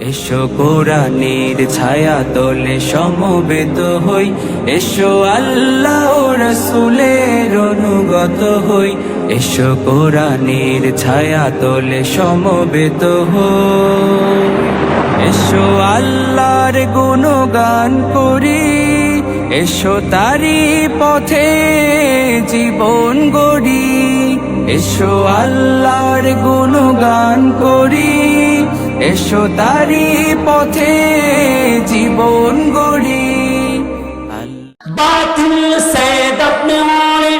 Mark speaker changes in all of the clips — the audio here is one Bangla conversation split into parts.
Speaker 1: এসো কোরআনের ছায়া তোলে, সমবেত হই। এসো আল্লাহ রসুলের অনুগত হই। এসো কোরআনের ছায়া তোলে, সমবেত হই। এসো আল্লাহর গুণগান করি। এসো তারি পথে জীবন গড়ি। এসো আল্লাহর গুণগান করি। এসো তারি পথে জীবন গড়ি আল্লাহ
Speaker 2: बातिल से दबने वाले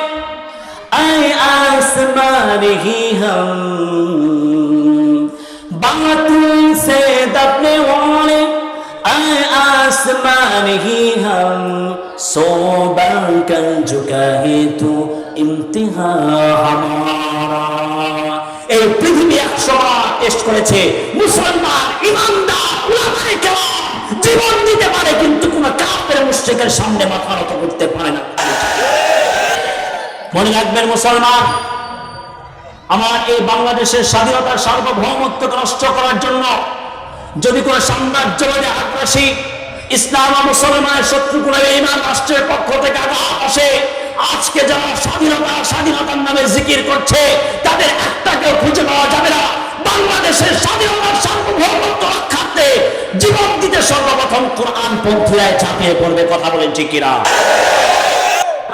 Speaker 2: आए आसमान ही हम बातिल से दबने वाले आए आसमान ही हम सो कर झुका है तू इम्तिहा हमारा এই পৃথিবী একশো টেস্ট করেছে। মুসলমান, ইমানদার জীবন দিতে পারে, কিন্তু কোন কাফের মুশরিকের সামনে মাথা নত করতে পারে না। মনে রাখবেন মুসলমান, আমার এই বাংলাদেশের স্বাধীনতার সার্বভৌমত্বকে নষ্ট করার জন্য যদি কোন সাম্রাজ্যবাদী আগ্রাসী ইসলাম মুসলমানের শত্রু কোন ইমান রাষ্ট্রের পক্ষ থেকে আঘাত আসে আজকে যারা স্বাধীনতা, স্বাধীনতার নামে জিকির করছে, তাদের একটাকেও খুঁজে পাওয়া যাবে না। বাংলাদেশের স্বাধীনতার সার্বভৌমত্ব রক্ষার্থে জীবন দিতে সর্বপ্রথম কোরআন পন্থীরায় ঝাঁপিয়ে পড়বে, কথা বলেন ঠিকিরা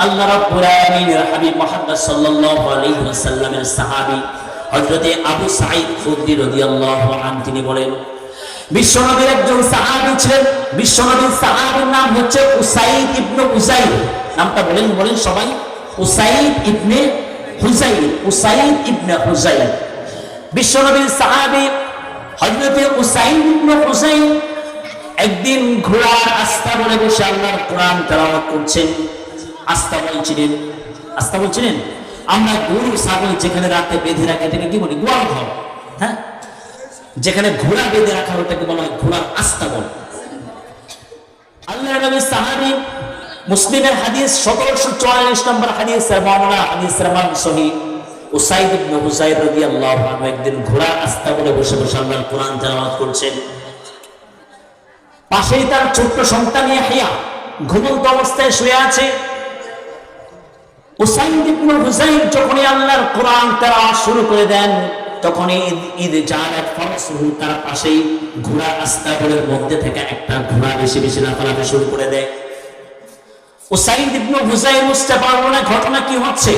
Speaker 2: আল্লাহ রাব্বুল হাবিব মুহাম্মদ সাল্লাল্লাহু আলাইহি ওয়াসাল্লামের সাহাবী হযরতে আবু সাঈদ খুদরি রাদিয়াল্লাহু আনহু, তিনি বলেন, বিশ্বনবীর একজন সাহাবী ছিলেন। বিশ্বনবীর সাহাবীর নাম হচ্ছে উসাইদ ইবনে উসাইদ নামটা বলেন বলেন সবাই। Usaid ibn Huzair Usaid ibn Huzair. বিশ্বনবীর সাহাবী হযরতে উসাইদ ইবনে হুজাইর একদিন ঘোড়ার আস্থা বলে বসে আল্লাহর কোরআন তেলাওয়াত করছেন। আস্থা বলছিলেন আস্থা বলছিলেন, আমরা গরু, ছাগল যেখানে রাতে বেঁধে রাখে, এটাকে কি বলি? গোয়াল ঘর। হ্যাঁ? যেখানে ঘোড়া বেঁধে রাখা ওটাকে বলা হয় ঘোড়ার আস্থা বল। আল্লাহ নবী সাহাবি মুসলিমের হাদিস সতেরোশো চুয়াল্লিশ নম্বর হাদিস বর্ণনা হাদিস রহমান সহি উসাইদ ইবনে রাদিয়াল্লাহু আনহু একদিন ঘোড়ার আস্থা বলে বসে বসে আল্লাহর কোরআন তেলাওয়াত করছেন। পাশেই তার ছোট্ট সন্তান ইয়াহিয়া ঘুমন্ত অবস্থায় শুয়ে আছে। উসাইদ ইবনে যখনই আল্লাহর কোরআন তেলাওয়াত শুরু করে দেন, তখনই ঈদ জালাত ফরসুহু তার পাশেই ঘোড়া আস্তাবলের মধ্যে থেকে একটা ঘোড়া বেশি বেশি লাফালাফি শুরু করে দেয়। ইবনে হুসাইন বুঝতে পারল না ঘটনা কি হচ্ছে?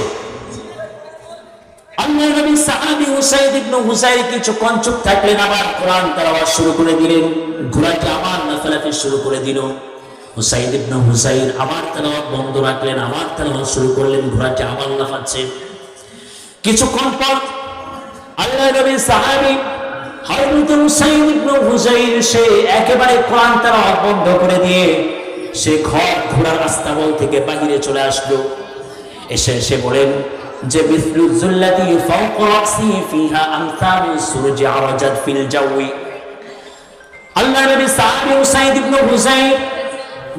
Speaker 2: আল্লাহ নবী সাহাবী কিছুক্ষণ থাকলেন, আবার কোরআন তেলাওয়াত শুরু করে দিলেন আবার শুরু করে দিল। হুসাইদ আবার তেলাওয়াত বন্ধ রাখলেন, আবার তেলাওয়াত শুরু করলেন আবার কিছুক্ষণ পর আল্লাহ নবী হুসাইন সে একেবারে কোরআন তেলাওয়াত বন্ধ করে দিয়ে সে ঘর ঘোড়ার আস্তাবল থেকে বাহিরে চলে আসলো। এসে এসে বলেন, যে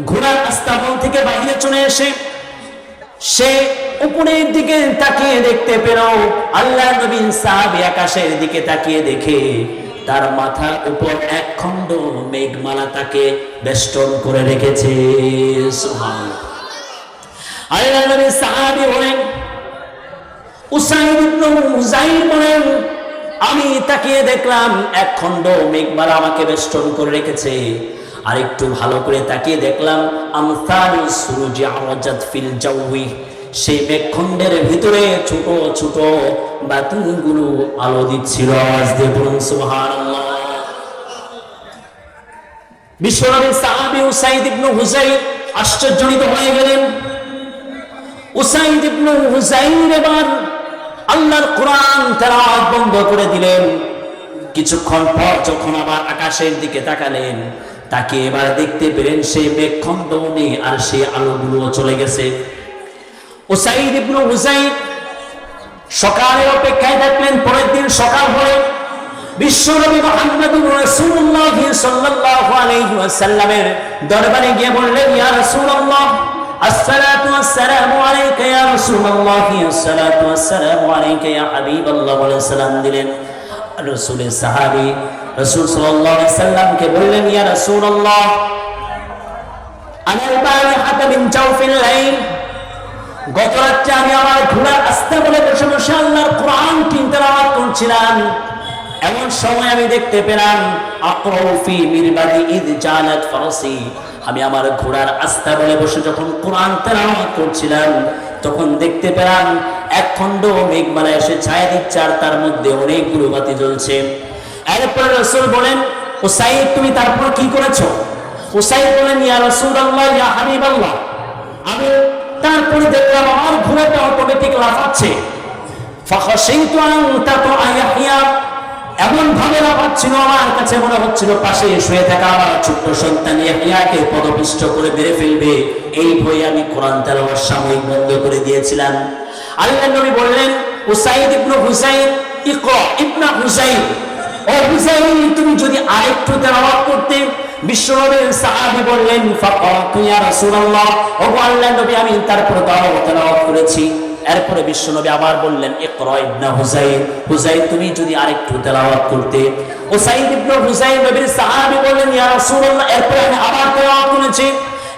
Speaker 2: ঘোড়ার আস্তাবল থেকে বাইরে চলে এসে, সে উপরের দিকে তাকিয়ে দেখতে পেল। আল্লাহ নবী সাহাবী আকাশের দিকে তাকিয়ে দেখে তার মাথার উপর এক খণ্ড মেঘমালা তাকে বেষ্টন করে রেখেছে। আমি তাকিয়ে দেখলাম এক খণ্ড মেঘমালা আমাকে বেষ্টন করে রেখেছে। আর একটু ভালো করে তাকিয়ে দেখলাম আমসালু সুরুজি আওয়াজাত ফিল জাওয়ি সেই মেঘখণ্ডের ভিতরে ছোট ছোট বাতিগুলো আলো দিচ্ছিল বলুন, সুবহানাল্লাহ। বিশ্বনবী সাহাবী উসাইদ ইবনে হুজাইর আশ্চর্যজনিত হয়ে গেলেন। উসাইদ ইবনে হুজাইর এবার আল্লাহর কোরআন তেলাওয়াত বন্ধ করে দিলেন। কিছুক্ষণ পর যখন আবার আকাশের দিকে তাকালেন, তাকে এবার দেখতে পেলেন সেই মেঘখণ্ড নেই আর সেই আলোগুলো চলে গেছে। উসাইদ ইবনে হুজাইর সকালের অপেক্ষায় থাকলেন পরের দিন সকাল হলে বিশ্বনবী মুহাম্মদুর রাসূলুল্লাহ সাল্লাল্লাহু আলাইহি ওয়াসাল্লামের দরবারে গিয়ে বললেন, ইয়া রাসূলুল্লাহ, আসসালাতু ওয়াসসালামু আলাইকা, ইয়া রাসূলুল্লাহ, আসসালাতু ওয়াসসালামু আলাইকা, ইয়া হাবিবাল্লাহ, বলে সালাম দিলেন। রাসূলের সাহাবী রসুল সাল্লামকে বললেন, ইয়া রসুল্লাহ আনাল বারিহাতা মিন জাওফিল লাইল। গত আমি আমার ঘোড়ার বলে বসে বসে আল্লাহর কোরআন তিনতেলাওয়াত করছিলাম। এমন সময় আমি দেখতে পেলাম মিরবাদি ঈদ ফারসি। আমি আমার ঘোড়ার আস্থা বলে বসে যখন কোরআন তেলাওয়াত করছিলাম, তখন দেখতে পেলাম এক খণ্ড মেঘমালা এসে ছায়া দিচ্ছে আর তার মধ্যে অনেকগুলো বাতি জ্বলছে। এরপরে রসুল বলেন ও সাইদ তুমি তারপর কি করেছ? হুসাইন বলেন, ইয়া রাসূলুল্লাহ, ইয়া হাবিবাল্লাহ, আমি তারপরে দেখলাম আমার ঘোড়াটা অটোমেটিক লাফাচ্ছে। এমন ভাবে লাফাচ্ছিল, আমার কাছে মনে হচ্ছিল পাশে শুয়ে থাকা আমার ছোট্ট সন্তান ইয়াহইয়াকে পদপিষ্ট করে মেরে ফেলবে। এই ভয়ে আমি কোরআন তেলাওয়াত সাময়িক বন্ধ করে দিয়েছিলাম। আল্লাহ নবী বললেন, উসাইদ ইবনে হুসাইন, ইকরা ইবনে হুসাইন। ও হুসাইন, তুমি যদি আরেকটু তেলাওয়াত করতে বিশ্বনবীর সাহাবি বললেন ফাকাতিয়া রাসূলুল্লাহ। ও আল্লাহর নবী, আমি তারপর তাও তেলাওয়াত করেছি। এরপরে বিশ্বনবী আবার বললেন, ইকরা ইবনে হুসাইন হুযাইন তুমি যদি আরেকটু তেলাওয়াত করতে। উসাইদ ইবনে হুযাইন নবীর সাহাবি বললেন, ইয়া রাসূলুল্লাহ। এরপরে আমি আবার তেলাওয়াত করেছি।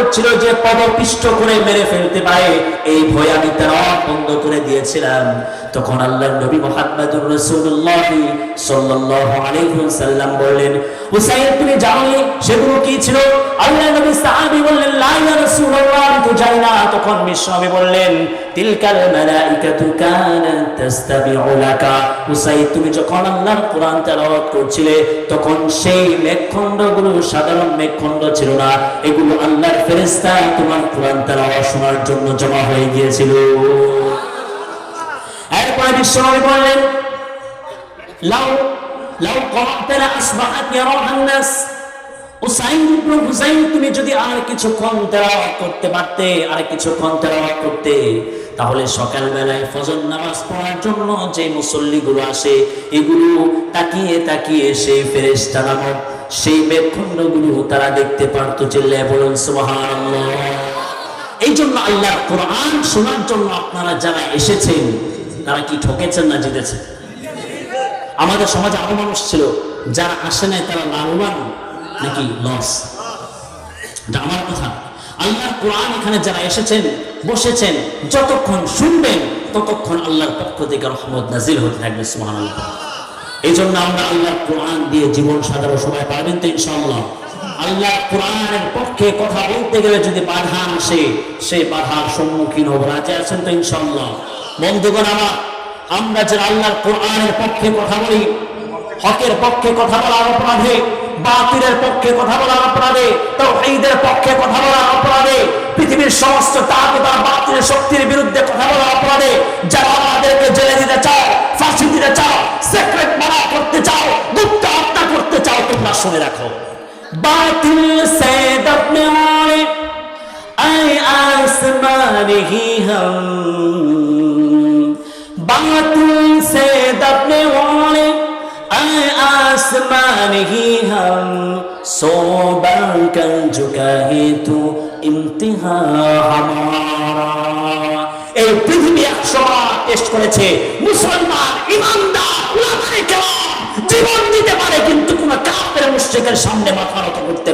Speaker 2: করছিল যে পদপিষ্ট করে মেরে ফেলতে পারে। এই ভয় আমি তার বন্ধ করে দিয়েছিলাম। তখন আল্লাহ নবী মোহাম্মদুর রসুল্লাহ সাল্লাল্লাহু আলাইহি ওয়াসাল্লাম বললেন, হুসাইন, তুমি জানো সেগুলো কি ছিল? আল্লাহ নবী সাহাবী বললেন, লা ইয়া রাসূলুল্লাহ জানি না। তখন বিশ্বনবী বললেন, তিলকাল মালাইকাতু কানাত তাস্তাবিউ লাকা। তুমি যখন আল্লাহর কোরআন তেলাওয়াত করছিলে, তখন সেই মেঘখণ্ডগুলো সাধারণ মেঘখণ্ড ছিল না। এগুলো আল্লাহর ফেরেশতা তোমার কোরআন তেলাওয়াত শোনার জন্য জমা হয়ে গিয়েছিল। এরপরে বিশ্বনবী বললেন, লাউ লাউ করাতলা আসবাহাত ইয়ারাহান নাস। উসাইন ইবনে হুসাইন, তুমি যদি আর কিছুক্ষণ তেলাওয়াত করতে পারতে, আর কিছুক্ষণ তেলাওয়াত করতে, তাহলে সকাল বেলায় ফজর নামাজ পড়ার জন্য যে মুসল্লিগুলো আসে, এগুলো তাকিয়ে তাকিয়ে সেই ফেরেশতা নামক সেই মেঘখণ্ডগুলো তারা দেখতে পারতো, চিল্লায় বলুন সুবহানাল্লাহ। এই জন্য আল্লাহ কোরআন শোনার জন্য আপনারা যারা এসেছেন, তারা কি ঠকেছেন না জিতেছেন? আমাদের সমাজে আরও মানুষ ছিল, যারা আসে নাই, তারা লাভবান নাকি লস এটা আমার কথা। আল্লাহর কোরআন এখানে যারা এসেছেন, বসেছেন, যতক্ষণ শুনবেন, ততক্ষণ আল্লাহর পক্ষ থেকে রহমত নাজিল হতে থাকবে, সুবহানাল্লাহ। এই জন্য আমরা আল্লাহর কোরআন দিয়ে জীবন সাজানো সময় পারবেন তো, ইনশাআল্লাহ? আল্লাহ কোরআনের পক্ষে কথা বলতে গেলে যদি বাধা আসে সেই বাধার সম্মুখীন হব। রাজে আছেন তো, ইনশাআল্লাহ? বন্ধুগণ আমার, আমরা যারা আল্লাহর কোরআনের পক্ষে কথা বলি, হকের পক্ষে কথা বলার অপরাধে বাতিলের পক্ষে কথা বলার অপরাধে তাওহীদের পক্ষে কথা বলার অপরাধে পৃথিবীর সমস্ত তাকত আর বাতিলের শক্তির বিরুদ্ধে কথা বলার অপরাধে যারা আমাদেরকে জেলে দিতে চাও ফাঁসি দিতে চাও সেক্রেট মারা করতে চাও গুপ্ত হত্যা করতে চাও তোমরা শুনে রাখো বাতিল সে দবনে वाले आए आसमान ही हम बातिल से दबने वाले आए आसमान ही हम सो बनकर झुका है तू इम्तिहा हमारा এই পৃথিবী একশো টেস্ট করেছে মুসলমান ইমানদার উলামায়ে কেরাম জীবন দিতে পারে কিন্তু কোন কাফের মুশরিকের সামনে মাথা নত করতে